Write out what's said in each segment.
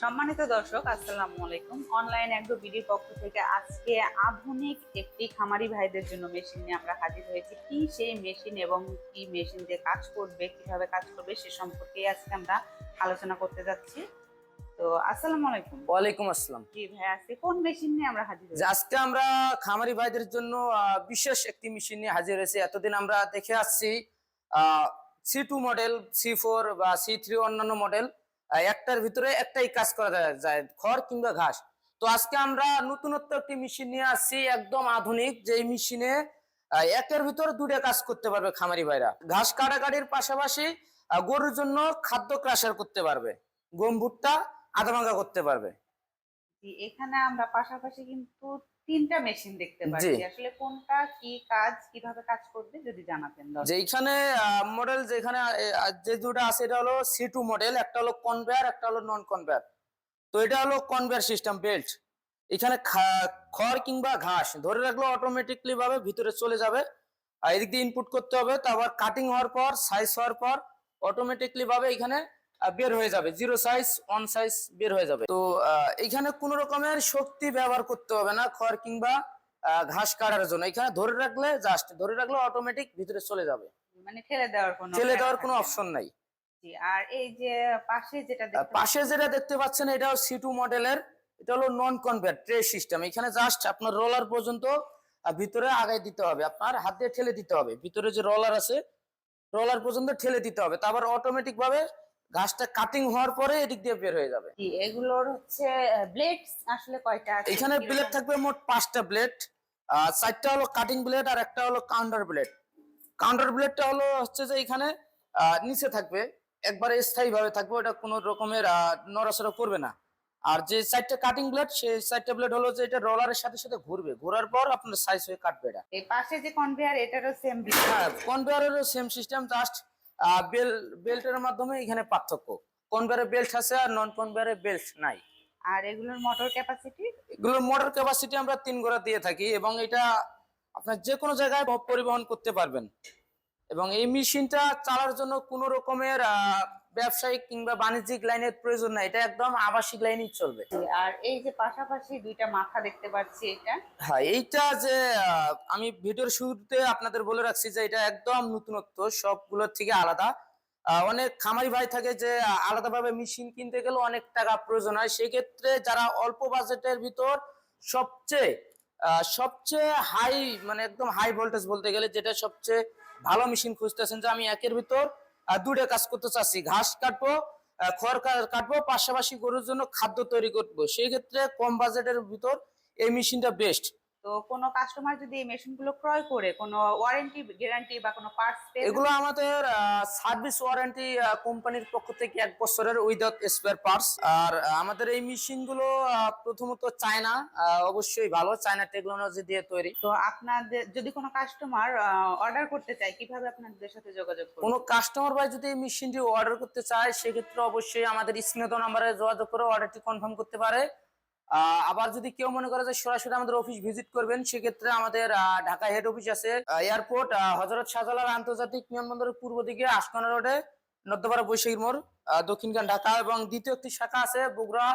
সম্মানিত দর্শক আসসালামু আলাইকুম। অনলাইন একদম বিডির পক্ষ থেকে আজকে আধুনিক একটি খামারি ভাইদের জন্য মেশিন নিয়ে আমরা হাজির হয়েছি। কি সেই মেশিন এবং কি মেশিন দিয়ে কাজ করবে কীভাবে কাজ করবে সে সম্পর্কে আজকে আমরা আলোচনা করতে যাচ্ছি। তো আসসালামু আলাইকুম। ওয়ালাইকুম আসসালাম। জি ভাই আজকে কোন মেশিন নিয়ে আমরা হাজির হয়েছি? আজকে আমরা খামারি ভাইদের জন্য বিশেষ একটি মেশিন নিয়ে হাজির হয়েছি। এতদিন আমরা দেখে আসছি C two model C four বা সি থ্রি অন্যান্য মডেল একটার ভিতরে একটাই কাজ করা যায়- খড় কিংবা ঘাস। তো আজকে আমরা নতুনত্ব একটি মেশিন নিয়ে আসছি, একদম আধুনিক যে মেশিনে একের ভিতরে দুটো কাজ করতে পারবে খামারি ভাইরা। ঘাস কাটাকাটির পাশাপাশি গরুর জন্য খাদ্য ক্রাশার করতে পারবে, গম ভুট্টা ভাঙা করতে পারবে। এখানে আমরা পাশাপাশি কিন্তু তিনটা মেশিন দেখতে পাচ্ছি। আসলে কোনটা কি কাজ কীভাবে কাজ করবে যদি জানাতেন দর্শক। যে এখানে মডেল যেখানে যে দুটো আছে এটা হলো সি টু মডেল একটা হলো কনভেয়ার একটা হলো নন কনভেয়ার তো এটা হলো কনভেয়ার সিস্টেম বেল্ট এখানে খড় কিংবা ঘাস ধরে রাখলে অটোমেটিকলি ভাবে ভিতরে চলে যাবে আর এদিক দিয়ে ইনপুট করতে হবে তারপর কাটিং হওয়ার পর সাইজ হওয়ার পর অটোমেটিকলি ভাবে এখানে বের হয়ে যাবে। জিরো সাইজ অন সাইজ বের হয়ে যাবে। তো এখানে কোনো রকমের শক্তি ব্যবহার করতে হবে না খড় কিংবা ঘাস কাটার জন্য। এখানে ধরে রাখলে জাস্ট ধরে রাখলে অটোমেটিক ভিতরে চলে যাবে। মানে ঠেলে দেওয়ার কোনো ফেলে দেওয়ার কোনো অপশন নাই। আর এই যে পাশে যেটা দেখতে পাশে যেটা দেখতে পাচ্ছেন মডেলের এটা হলো নন কনভেয়ার ট্রে সিস্টেম এখানে জাস্ট আপনার রোলার পর্যন্ত ভিতরে আগায় দিতে হবে। আপনার হাত দিয়ে ঠেলে দিতে হবে। ভিতরে যে রোলার আছে রোলার পর্যন্ত ঠেলে দিতে হবে। তারপর অটোমেটিক ভাবে ঘাসটা কাটিং হওয়ার পরে এদিক দিয়ে বের হয়ে যাবে। এগুলোর হচ্ছে ব্লেড আসলে কয়টা আছে? এখানে ব্লেড থাকবে মোট পাঁচটা ব্লেড চারটা হলো কাটিং ব্লেড আর একটা হলো কাউন্টার ব্লেড কাউন্টার ব্লেডটা হলো হচ্ছে যে এখানে নিচে থাকবে। একবারে স্থায়ী ভাবে থাকবে ওটা কোনো রকমের নড়াচড়া করবে না। আর যে চারটা কাটিং ব্লেড সেই চারটা ব্লেড হলো যে এটা রোলারের সাথে সাথে ঘুরবে। ঘোরার পর আপনার সাইজ হয়ে কাটবে এটা। এই পাশে যে কনভেয়ার এটারও সেম হ্যাঁ কনভেয়ারেরও সেম সিস্টেম জাস্ট বেল বেল্টের মাধ্যমে এখানে পার্থক্য। কনভেয়ারে বেল্ট আছে আর নন কনভেয়ারে বেল্ট নাই। আর এগুলোর মোটর ক্যাপাসিটি এগুলোর মোটর ক্যাপাসিটি আমরা তিন গোড়া দিয়ে থাকি এবং এটা আপনার যে কোনো জায়গায় পরিবহন করতে পারবেন। এবং এই মেশিনটা চালার জন্য কোনো রকমের ব্যবসায়িক কিংবা বাণিজ্যিক লাইনের প্রয়োজন নাই এটা একদম আবাসিক লাইনই চলবে। আর এই যে পাশাপাশি দুইটা মাথা দেখতে পাচ্ছি এটা। হ্যাঁ এইটা যে আমি ভিডিওর শুরুতে আপনাদের বলে রাখছি যে এটা একদম নতুনত্ব সবগুলোর থেকে আলাদা। অনেক খামারি ভাই থাকে যে আলাদাভাবে মেশিন কিনতে গেলে অনেক টাকা প্রয়োজন হয়। সেক্ষেত্রে যারা অল্প বাজেটের ভিতর সবচেয়ে আহ, সবচেয়ে হাই মানে একদম হাই ভোল্টেজ বলতে গেলে যেটা সবচেয়ে ভালো মেশিন খুঁজতেছেন যে আমি একের ভিতর দুটো কাজ করতে চাচ্ছি। ঘাস কাটবো খড় কাটবো, পাশাপাশি গরুর জন্য খাদ্য তৈরি করব। সেই ক্ষেত্রে কম বাজেটের ভিতর এই মেশিনটা বেস্ট তো কোনো কাস্টমার যদি এই মেশিনগুলো ক্রয় করে কোনো ওয়ারেন্টি গ্যারান্টি বা কোনো পার্টস এগুলো আমাদের সার্ভিস ওয়ারেন্টি কোম্পানির পক্ষ থেকে এক বছরের উইদাউট স্পেয়ার পার্টস আর আমাদের এই মেশিনগুলো প্রথমত চায়না অবশ্যই ভালো চায়না টেকনোলজি দিয়ে তৈরি। তো আপনাদের যদি কোনো কাস্টমার অর্ডার করতে চায় কীভাবে আপনাদের সাথে যোগাযোগ করবে? কোনো কাস্টমার ভাই যদি এই মেশিনটি অর্ডার করতে চায় সেক্ষেত্রে অবশ্যই আমাদের স্ক্রিনে নাম্বারে যোগাযোগ করে অর্ডারটি কনফার্ম করতে পারে। আবার যদি কেউ মনে করে যে সরাসরি আমাদের অফিস ভিজিট করবেন, সেক্ষেত্রে আমাদের ঢাকা হেড অফিস আছে এয়ারপোর্ট হজরত শাহজালাল আন্তর্জাতিক বিমানবন্দরের পূর্ব দিকে আশকানা রোডে নর্দপাড়া বৈশাখী মোড় দক্ষিণখান ঢাকা এবং দ্বিতীয় একটি শাখা আছে বগুড়া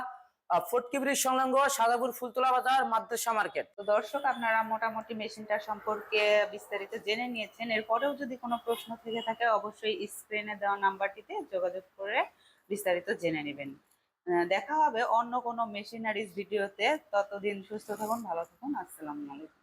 ফুলতলা বাজার, মাদ্রাসা মার্কেট। তো দর্শক, আপনারা মোটামুটি মেশিনটা সম্পর্কে বিস্তারিত জেনে নিয়েছেন। এরপরেও যদি কোনো প্রশ্ন থেকে থাকে, অবশ্যই নাম্বারটিতে যোগাযোগ করে বিস্তারিত জেনে নেবেন। দেখা হবে অন্য কোনো মেশিনারিজ ভিডিওতে ততদিন সুস্থ থাকুন ভালো থাকুন। আসসালামু আলাইকুম।